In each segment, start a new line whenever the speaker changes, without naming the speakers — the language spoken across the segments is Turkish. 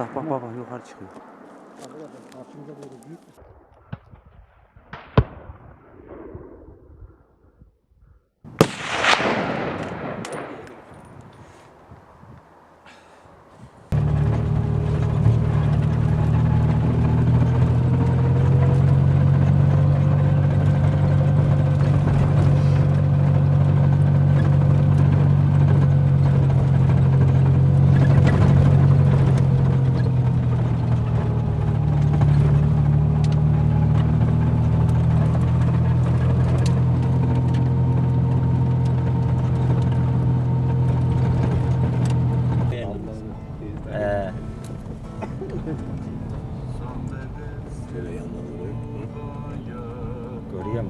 Bak bak bak yukarı çıkıyor.
Arkadaşlar karşımıza böyle büyük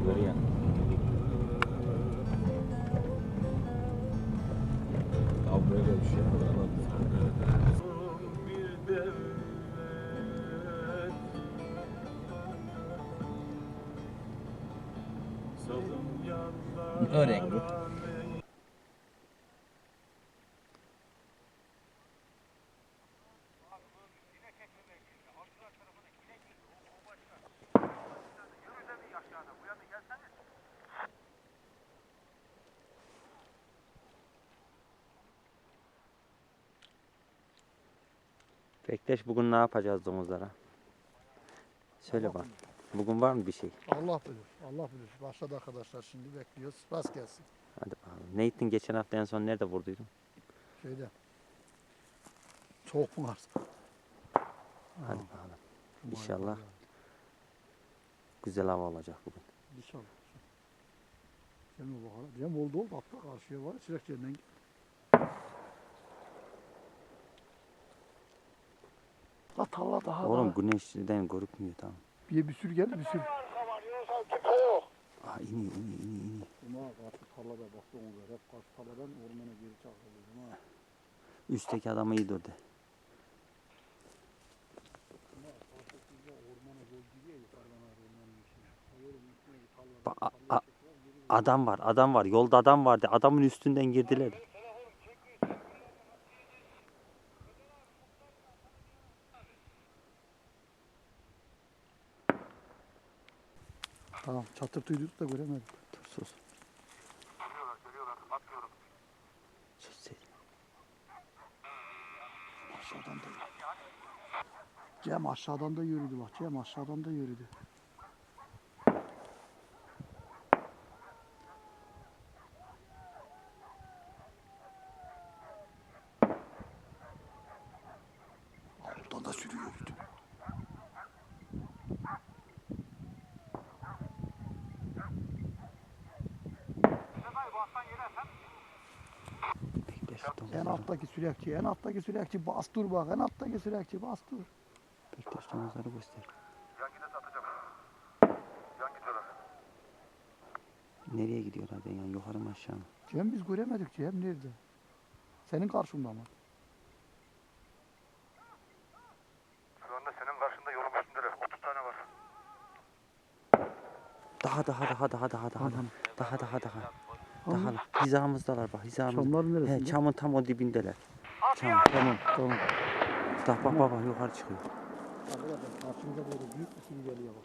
görüyorum.
Abi böyle bir şey yapalım.
Öğrengi. Bekleş bugün ne yapacağız domuzlara? Söyle bak. Bugün var mı bir şey?
Allah bilir. Allah bilir. Başladı arkadaşlar şimdi bekliyoruz. Rast gelsin.
Hadi bakalım. Ne gittin geçen hafta en son nerede vurduydun?
Şeyde. Soğuk mu var?
Hadi bakalım. İnşallah. Güzel hava olacak bugün.
İnşallah. Cem oldu oldu. Atla karşıya var. Sürekli yeniden La talla daha
Oğlum
daha.
güneşten görükmüyor tamam.
Bir, bir sürü geldi bir sürü.
Aa iniyor iniyor iniyor iniyor.
Ama karşı tarlada baktım o Hep karşı tarladan ormana geri çağırdım ha.
Üstteki adamı iyi
tarla.
Ba- Adam var adam var. Yolda adam vardı. Adamın üstünden girdiler.
Tamam çatır duyduk da göremedik.
Dur sus. Sus sen.
Aşağıdan da. Cem aşağıdan da yürüdü bak. Cem aşağıdan da yürüdü. Oradan da sürü yürüdü.
Bekleş
En
domuzları.
Alttaki sürekçi, en alttaki sürekçi bas dur bak. En alttaki sürekçi bas dur.
Bekleş domuzları göster. Nereye gidiyorlar yani yukarı mı aşağı mı?
Cem biz göremedik Cem nerede? Senin karşında mı?
Şu anda senin karşında yolun üstündeler. 30 tane var.
Daha daha daha daha daha daha daha daha daha. Daha hizamızdalar bak hizamızda.
Çamların
He,
neresinde?
çamın tam o dibindeler. Çam.
Tamam tamam.
Bak bak bak bak yukarı çıkıyor.
Arkadaşlar karşımıza böyle büyük bir sürü geliyor bak.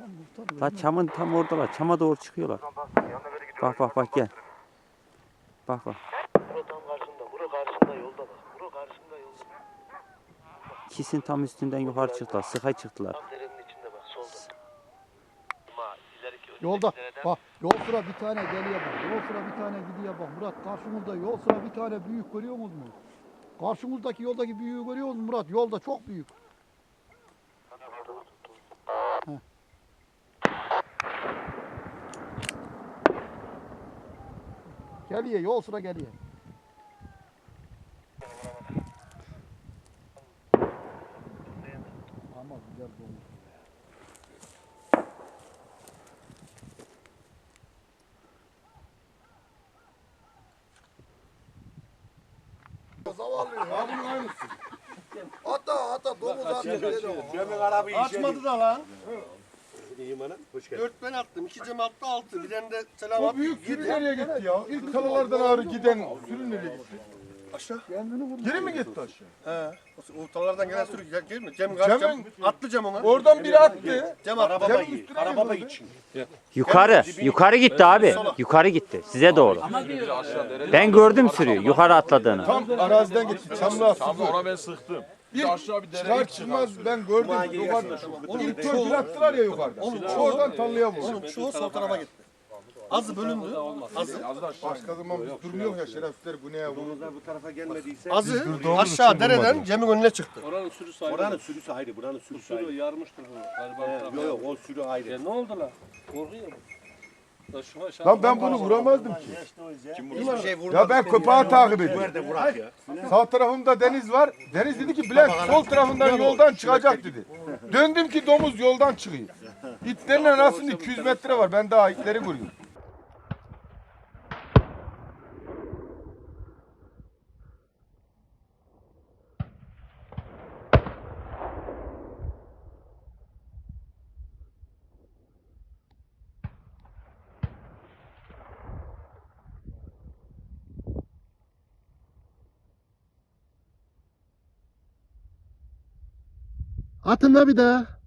Lan muhtar vermez.
çamın tam oradalar. Çama doğru çıkıyorlar. Bak bak bak gel. Bak bak.
Bura tam karşında, bura karşında yolda bak. Bura karşında yolda.
İkisinin tam üstünden yukarı çıktılar. Sıkay çıktılar.
Yolda bak yol sıra bir tane geliyor bak. Yol sıra bir tane gidiyor bak. Murat karşımızda yol sıra bir tane büyük görüyor musunuz? Karşımızdaki yoldaki büyüğü görüyor musun Murat? Yolda çok büyük. Heh. Geliyor yol sıra geliyor. Ama güzel domuz. Zavallı ya bunun aynısı. Hatta hatta domuz atıyor.
Açmadı da lan.
İyiyim ana. Hoş geldin.
Dört ben attım. iki Cem attı altı. Bir tane de selam
O
attı.
büyük sürü
yedi.
nereye gitti ya? İlk kalalardan ağrı giden sürü nereye gitti?
Aşağı.
Kendini vurmuş.
Geri mi gitti aşağı?
He. O ortalardan gelen sürü gel gelme. Cem kaç Cem
Cem'in-
attı Cem ona.
Oradan biri attı.
Cem attı.
Cem'in üstüne
Arababa
yürüdü.
için.
Yukarı. Yukarı gitti abi. Yukarı gitti. Size doğru. Ben gördüm sürüyü. Yukarı atladığını.
Tam araziden gitti. Çamlığa
Tam
sıfır.
ona ben sıktım. Bir
Bir
de aşağı bir
Çıkar
dereye çıktı.
çıkmaz ben gördüm. Yukarıda. İlk törpül attılar ya yukarıda. Oradan tarlaya vurdu.
Oğlum şu sol tarafa gitti. Azı bölündü. Azı.
Az.
Başka zaman biz durmuyor ya şerefsizler güneye vurdu.
Domuzlar bu tarafa gelmediyse.
Azı aşağı dereden. Cem'in önüne çıktı.
Oranın sürüsü ayrı.
Oranın sürüsü ayrı, buranın sürüsü ayrı.
Sürü yarmıştır bu. Galiba
Yok yok o sürü ayrı.
Ya ne oldu lan? Korkuyor mu?
Lan ben bunu vuramazdım ki.
Hiçbir şey vurmadı.
Ya ben köpeği takip ediyorum.
Nerede Burak ya?
Sağ tarafımda deniz var. Deniz dedi ki Bülent sol tarafından yoldan çıkacak dedi. Döndüm ki domuz yoldan çıkıyor. İtlerin arasında 200 metre var. Ben daha itleri görüyorum.
Atın da bir daha.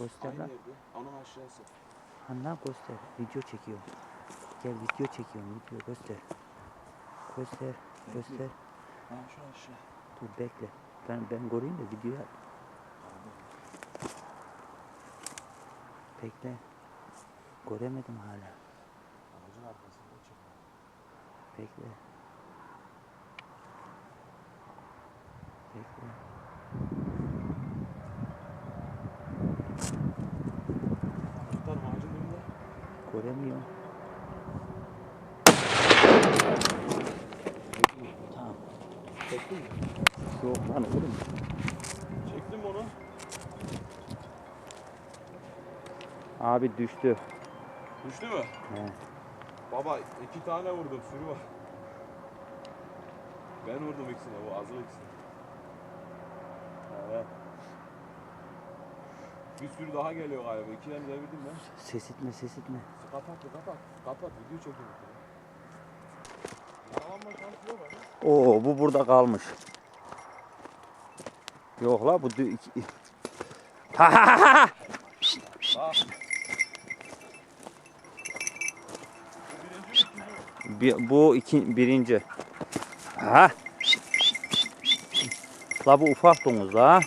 Göster lan.
Onun aşağısı.
Hanna göster. Video çekiyorum. Gel video çekiyorum. Video göster. Göster. Göster.
Ha şu aşağı.
Dur bekle. Ben ben göreyim de videoyu at. Bekle. Göremedim hala.
Ağacın arkasında çık.
Bekle. Bekle. Göremiyorum. Tamam. Çektin mi? Yok lan oğlum.
Çektin mi onu?
Abi düştü.
Düştü mü?
He.
Baba iki tane vurdum sürü var. Ben vurdum ikisine bu azılı ikisine. Evet. Bir sürü daha geliyor galiba. İkilerini devirdim ben.
Ses etme ses etme.
Kapat kapat. Kapat video çekiyorum.
Oo bu burada kalmış. Yok la bu iki... Ha ha ha ha! Bir, bu iki, birinci. Ha? La bu ufak domuz la.